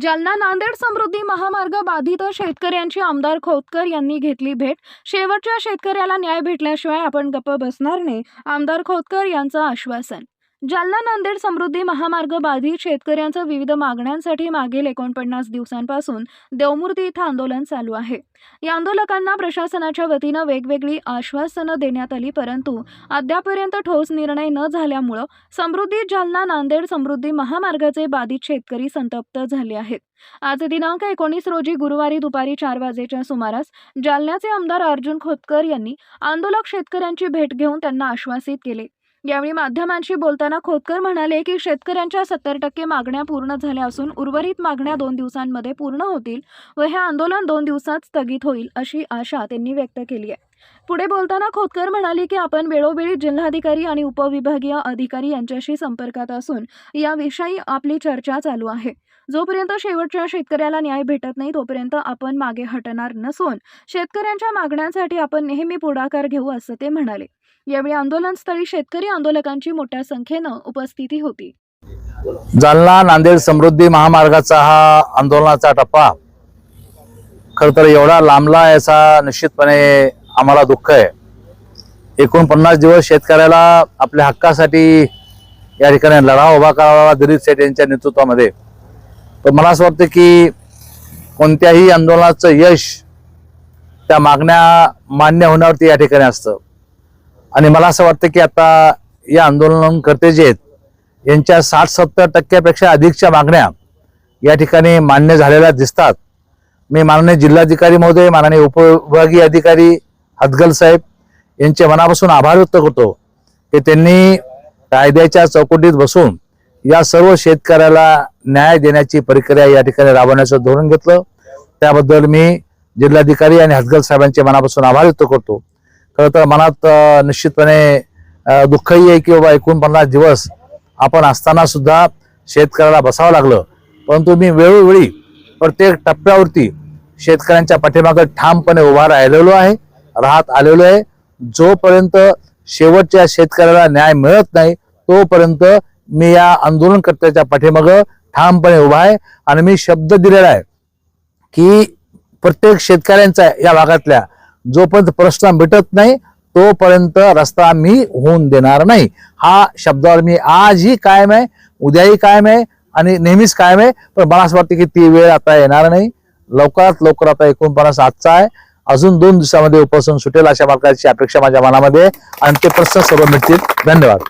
जालना नांदेड समृद्धी महामार्ग बाधित शेतकऱ्यांची आमदार खोतकर यांनी घेतली भेट. शेवटच्या शेतकऱ्याला न्याय भेटल्याशिवाय आपण गप्प बसणार नाही आमदार खोतकर यांचं आश्वासन. जालना नांदेड समृद्धी महामार्ग बाधित शेतकऱ्यांचं विविध मागण्यांसाठी मागील एकोणपन्नास दिवसांपासून देवमूर्ती इथं आंदोलन चालू आहे. या आंदोलकांना प्रशासनाच्या वतीनं वेगवेगळी आश्वासनं देण्यात आली परंतु अद्यापर्यंत ठोस निर्णय न झाल्यामुळं समृद्धी जालना नांदेड समृद्धी महामार्गाचे बाधित शेतकरी संतप्त झाले आहेत. आज दिनांक एकोणीस रोजी गुरुवारी दुपारी चार वाजेच्या सुमारास जालन्याचे आमदार अर्जुन खोतकर यांनी आंदोलक शेतकऱ्यांची भेट घेऊन त्यांना आश्वासित केले. यावेळी माध्यमांशी बोलताना खोतकर म्हणाले की शेतकऱ्यांच्या सत्तर टक्के मागण्या पूर्ण झाल्या असून उर्वरित मागण्या दोन दिवसांमध्ये पूर्ण होतील व हे आंदोलन दोन दिवसात स्थगित होईल अशी आशा त्यांनी व्यक्त केली आहे. पुढे बोलताना खोतकर म्हणाले की आपण वेळोवेळी जिल्हाधिकारी आणि उपविभागीय अधिकारी यांच्याशी संपर्कात असून याविषयी आपली चर्चा चालू आहे. जोपर्यंत शेवटच्या शेतकऱ्याला न्याय भेटत नाही तोपर्यंत आपण मागे हटणार नसून शेतकऱ्यांच्या मागण्यांसाठी आपण नेहमी पुढाकार घेऊ असं ते म्हणाले. यावेळी आंदोलनस्थळी शेतकरी आंदोलकांची मोठ्या संख्येनं उपस्थिती होती. जालना नांदेड समृद्धी महामार्गाचा हा आंदोलनाचा टप्पा खर तर एवढा लांबला याचा निश्चितपणे आम्हाला दुःख आहे. एकोणपन्नास दिवस शेतकऱ्याला आपल्या हक्कासाठी या ठिकाणी लढा उभा करावा दिलीप सेठ यांच्या नेतृत्वामध्ये. पण मला असं वाटतं की कोणत्याही आंदोलनाचं यश त्या मागण्या मान्य होण्यावरती या ठिकाणी असतं. आणि मला असं वाटतं की आता या आंदोलनकर्ते जे आहेत यांच्या साठ सत्तर टक्क्यापेक्षा अधिकच्या मागण्या या ठिकाणी मान्य झालेल्या दिसतात. मी माननीय जिल्हाधिकारी महोदय माननीय उपविभागीय अधिकारी हदगल साहेब यांचे मनापासून आभार व्यक्त करतो की त्यांनी कायद्याच्या चौकटीत बसून या सर्व शेतकऱ्याला न्याय देण्याची प्रक्रिया या ठिकाणी राबवण्याचं धोरण घेतलं. त्याबद्दल मी जिल्हाधिकारी आणि हदगल साहेबांचे मनापासून आभार व्यक्त करतो. खरं तर मनात निश्चितपणे दुःखही आहे की बाबा एकोणपन्नास दिवस आपण असताना सुद्धा शेतकऱ्याला बसावं लागलं. परंतु मी वेळोवेळी प्रत्येक टप्प्यावरती शेतकऱ्यांच्या पाठीमागं ठामपणे उभा राहिलेलो आहे. राहत आलेलो आहे. जोपर्यंत शेवटच्या शेतकऱ्याला न्याय मिळत नाही तोपर्यंत मी या आंदोलनकर्त्याच्या पाठीमागं ठामपणे उभा आहे आणि मी शब्द दिलेला आहे की प्रत्येक शेतकऱ्यांचा या भागातल्या जोपर्यंत प्रश्न मिटत नाही तोपर्यंत रस्ता मी होऊन देणार नाही. हा शब्दावर मी आजही कायम आहे उद्याही कायम आहे आणि नेहमीच कायम आहे. पण मला असं वाटतं की ती वेळ आता येणार नाही. लवकरात लवकर आता एकोणपन्नास आजचा आहे. अजून दोन दिवसामध्ये उपासून सुटेल अशा प्रकारची अपेक्षा माझ्या मनामध्ये आणि ते प्रश्न सर्व मिळतील धन्यवाद.